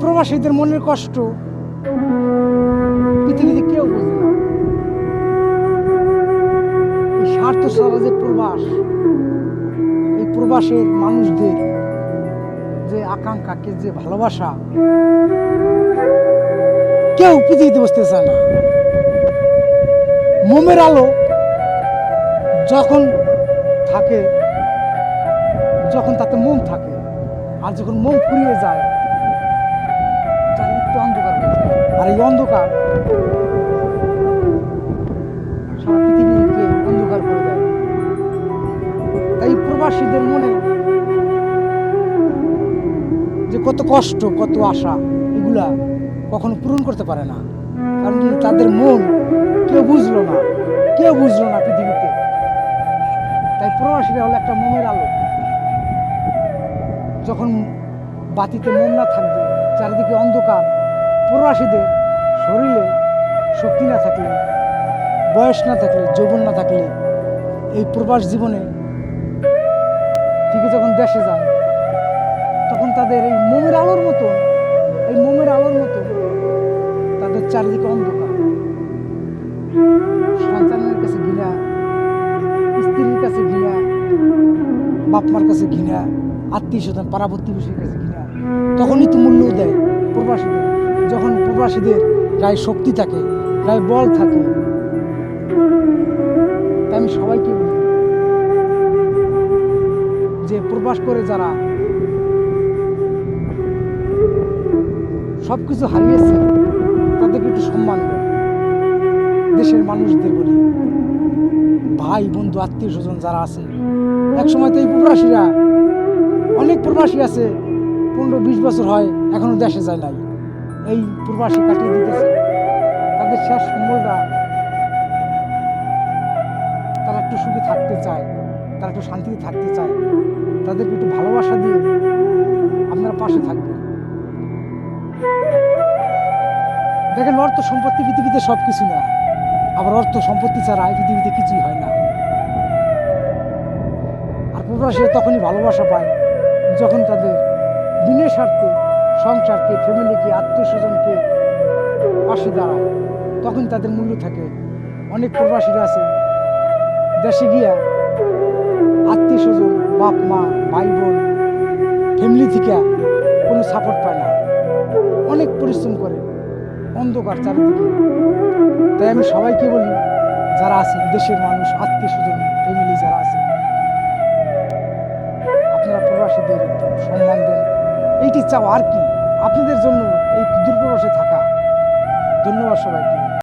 প্রবাসীদের মনের কষ্ট পৃথিবীতে কেউ বোঝে না। স্বার্থ ছাড়া প্রবাস, এই প্রবাসের মানুষদের যে আকাঙ্ক্ষাকে, যে ভালোবাসা, কেউ পৃথিবীতে বসতে চায় না। মোমের আলো যখন থাকে, যখন তাতে মোম থাকে, আর যখন মোম ফুরিয়ে যায় চারিদিকটা অন্ধকার আর, এই অন্ধকার? অন্ধকার করে দেয়। তাই প্রবাসীদের মনে যে কত কষ্ট, কত আশা, এগুলা কখনো পূরণ করতে পারে না। কারণ তাদের মন কেউ বুঝলো না, কেউ বুঝলো না পৃথিবীতে। তাই প্রবাসীরা হলো একটা মোমের আলো। যখন বাতিতে মোম না থাকবে, চারিদিকে অন্ধকার প্রবাসীদের শরীরে শক্তি না থাকলে, বয়স না থাকলে, যৌবন না থাকলে এই প্রবাস জীবনে থেকে যখন দেশে যায়, তখন তাদের এই মোমের আলোর মতো, এই মোমের আলোর মতো তাদের চারিদিকে অন্ধকার। সন্তানের কাছে ঘৃণা, স্ত্রীর কাছে ঘৃণা, বাপমার কাছে ঘৃণা, আত্মীয় স্বজন পাড়া প্রতিবেশীর কাছে ঘৃণা, তখনই তো মূল্য দেয় প্রবাসীদের। যখন প্রবাসীদের গায়ে শক্তি থাকে, গায়ে বল থাকে তাই আমি সবাইকে বলি যে প্রবাস করে যারা সব কিছু হারিয়েছে, তাদেরকে একটু সম্মান দেয় দেশের মানুষদের বলি, ভাই, বন্ধু, আত্মীয় স্বজন যারা আছে এক সময় তো এই প্রবাসীরা, অনেক প্রবাসী আছে, পনেরো, বিশ বছর হয়, এখনও দেশে যায় নাই। এই প্রবাসী কাটিয়ে দিতেছে। তাদের শেষ সম্বলটা তারা একটু সুখে থাকতে চায়, তারা একটু শান্তিতে থাকতে চায়। তাদেরকে একটু ভালোবাসা দিয়ে আপনারা পাশে থাকবেন। দেখেন, অর্থ সম্পত্তি পৃথিবীতে সব কিছু না। আবার অর্থ সম্পত্তি ছাড়া পৃথিবীতে কিছুই হয় না। আর প্রবাসীরা তখনই ভালোবাসা পায় যখন তাদের বিনের স্বার্থে সংসারকে, ফ্যামিলিকে আত্মীয় স্বজনকে পাশে দাঁড়ায়। তখন তাদের মূল্য থাকে। অনেক প্রবাসীরা আছে। দেশে গিয়া আত্মীয় স্বজন বাপ, মা, ভাই, বোন, ফ্যামিলি থেকে কোনো সাপোর্ট পায় না। অনেক পরিশ্রম করে অন্ধকার চারিদিকে। তাই আমি সবাইকে বলি, যারা আছে, দেশের মানুষ আত্মীয় স্বজন ফ্যামিলি যারা আছে, আপনারা প্রবাসীদের সম্মান দেন। এইটি চাও আর কি? আপনাদের জন্য এই দূরপ্রবাসে থাকা। ধন্যবাদ সবাইকে।